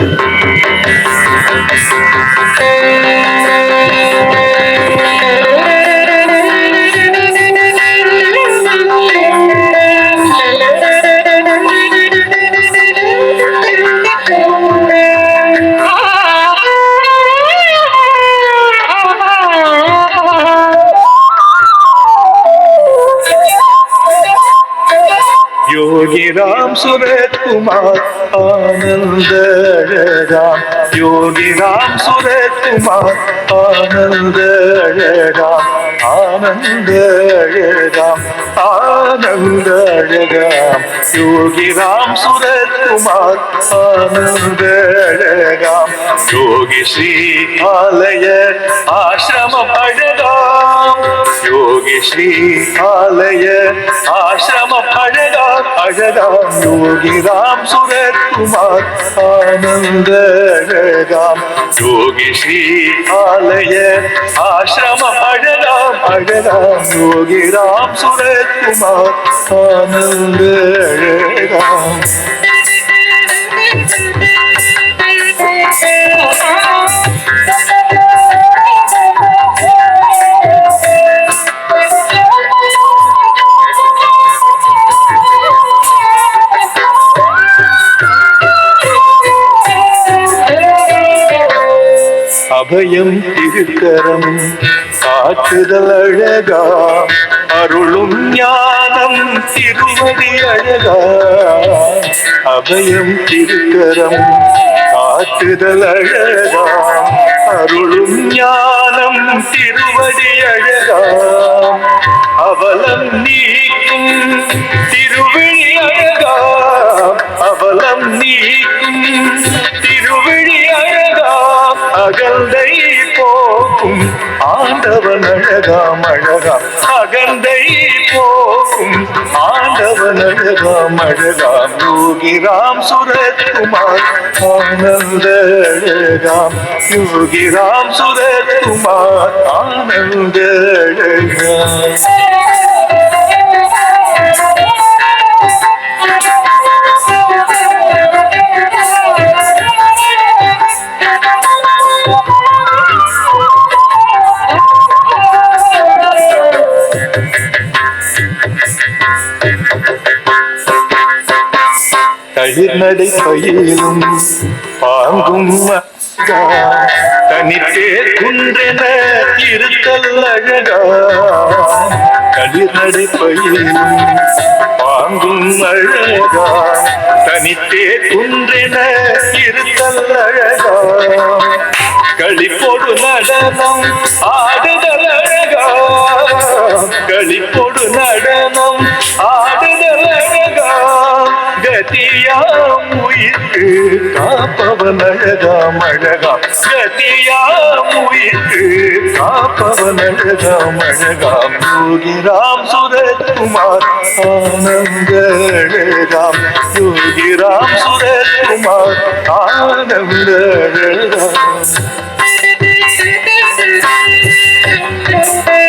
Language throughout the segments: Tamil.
Thank you. യോഗി രാം സുരേഷ് കുമാർ ആനന്ദ രാം യോഗി രാം സുരേഷ് കുമാർ ആനന്ദ രാം ആനന്ദ രാം ആനന്ദ രാം യോഗി രാം സുരേഷ് കുമാർ ആനന്ദ രാം യോഗി ശ്രീ ആലയ ആശ്രമ അഴകാം योगेश्री कालय आश्रम फलदा फलदाम योगी राम सुरत कुमार आनंद राम योगेश्री कालय आश्रम फलदाम फलदाम योगी राम सुरत कुमार आनंद राम Thank you. அபயம் திருக்கரம் காற்றுதல் அழகா அருளும் ஞானம் திருமதி அழகா. அபயம் திருக்கரம் காற்றுதல் அழகா அருளும் ஞானம் திருவடி அழகா. அவலம் நீக்கும் திருவிழி அழகா. அவலம் நீக்கும் அகந்தை போக்கும் ஆண்டவன் அழகாம் அழகாம் அகந்தை போக்கும் ஆண்டவன் அழகாம் அழகாம் யோகிராம் சுரத்குமார் ஆனந்த அழகாம் யோகிராம் சுரத்குமார் ஆனந்த அழகாம் தளிர்நடை பயிலும் பாங்கும் தனித்தே குன்றென இருத்தல் அழகா. தளிர்நடை பயிலும் பாங்கும் அழகா. தனித்தே குன்றென இருத்தல் அழகா. களிப்பொடு நடனம் ஆடுதல் அழகா. களிப்பொடு நடனம் ಮುಯಿತು ಕಾಪವನಯಗ ಮಳಗ ಗತಿಯ ಮುಯಿತು ಕಾಪವನಯಗ ಮಳಗ ಯೋಗಿ ರಾಮ್ ಸುರೇಶ್ ಕುಮಾರ್ ಆನಂದಳೆಗಾಂ ಯೋಗಿ ರಾಮ್ ಸುರೇಶ್ ಕುಮಾರ್ ಆನಂದಳೆಗಾಂ Thank you.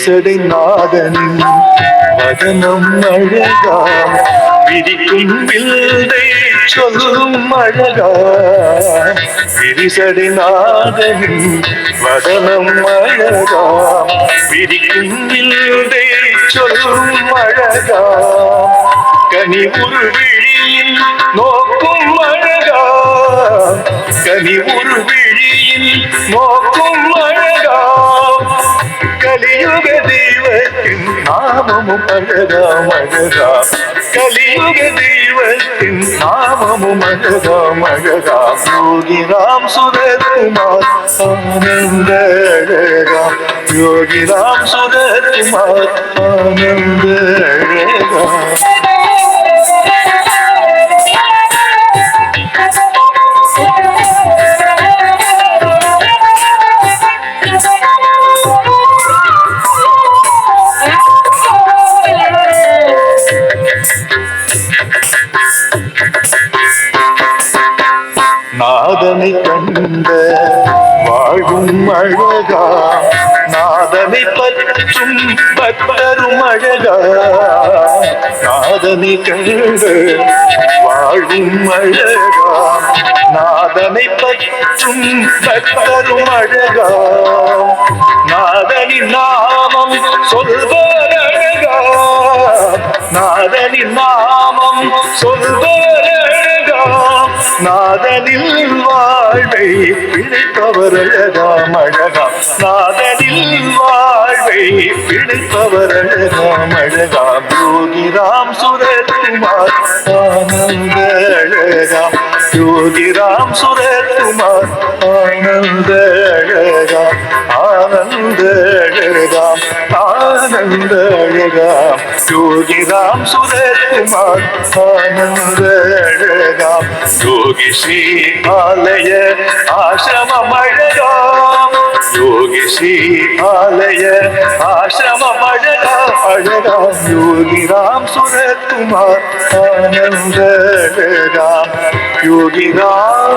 விரிசடை நாதனின் வதனம் அழகா விரிக்கும் வில்லை சொல்லும் அழகா. விரிசடை நாதனின் வதனம் அழகா விரிக்கும் வில்லை சொல்லும் அழகா. கனி ஒரு விழியில் நோக்கும் அழகா கனி ஒரு விழியில் நோக்கும் அழகா. കലിയുഗ ദൈവത്തിൻ നാമമു മകരാ മകരാ കലിയുഗ ദൈവത്തിൻ നാമമു മകരാ മകരാ യോഗിരാം സുരകുമാർ ആനന്ദരാം യോഗിരാം സുരകുമാർ ആനന്ദരാം அழகா நாதனை பற்றும் பக்தரும் அழகா நாதனை கண்டு வாழும் அழகா நாதனை பற்றும் பக்தரும் அழகா நாதனி நாமம் சொல்வார் அழகா நாதனி நாமம் சொல்வார் அழகா நாதனில் வா வாழ்வை பிழைப்பவர் அழகாம் அழகாம் நாதனில் வாழ்வை பிழைப்பவர் அழகாம் அழகாம் யோகிராம் சுரகுமார் ஆனந்த அழகாம் யோகிராம் சுரகுமார் ஆனந்த அழகாம் ஆனந்த அழகாம் ஆனந்த அழகாம் യോഗിറാം സുരകുമാർ ആനന്ദഴകാം യോഗി ശ്രീ ആലയ ആശ്രമമഴകാം യോഗി ശ്രീ ആലയ ആശ്രമമഴകാം അഴകാം യോഗിറാം സുരകുമാർ ആനന്ദഴകാം യോഗിറാം